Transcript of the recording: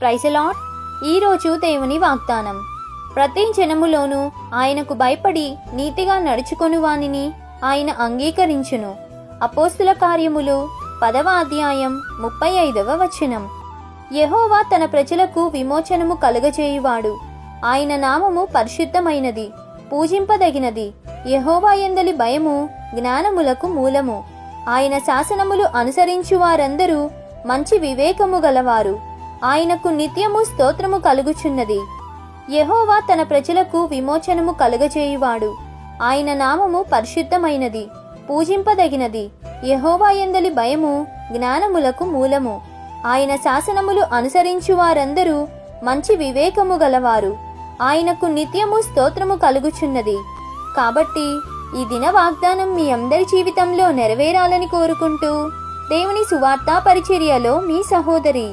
ప్రైసలాట్ ఈరోజు దేవుని వాగ్దానం. ప్రతి జనములోనూ ఆయనకు భయపడి నీతిగా నడుచుకొని వానిని ఆయన అంగీకరించును. అపోస్తుల కార్యములు పదవ అధ్యాయం ముప్పై ఐదవ వచనం. యహోవా తన ప్రజలకు విమోచనము కలుగజేయువాడు. ఆయన నామము పరిశుద్ధమైనది పూజింపదగినది. యహోవా ఎందలి భయము జ్ఞానములకు మూలము. ఆయన శాసనములు అనుసరించు వారందరూ మంచి వివేకము గలవారు. ఆయనకు నిత్యము స్తోత్రము కలుగుచున్నది. యహోవా తన ప్రజలకు విమోచనము కలుగజేయువాడు. ఆయన నామము పరిశుద్ధమైనది పూజింపదగినది. యహోవా ఎందలి భయము జ్ఞానములకు మూలము. ఆయన శాసనములు అనుసరించు వారందరూ మంచి వివేకము గలవారు. ఆయనకు నిత్యము స్తోత్రము కలుగుచున్నది. కాబట్టి ఈ దిన వాగ్దానం మీ అందరి జీవితంలో నెరవేరాలని కోరుకుంటూ దేవుని సువార్తా పరిచర్యలో మీ సహోదరి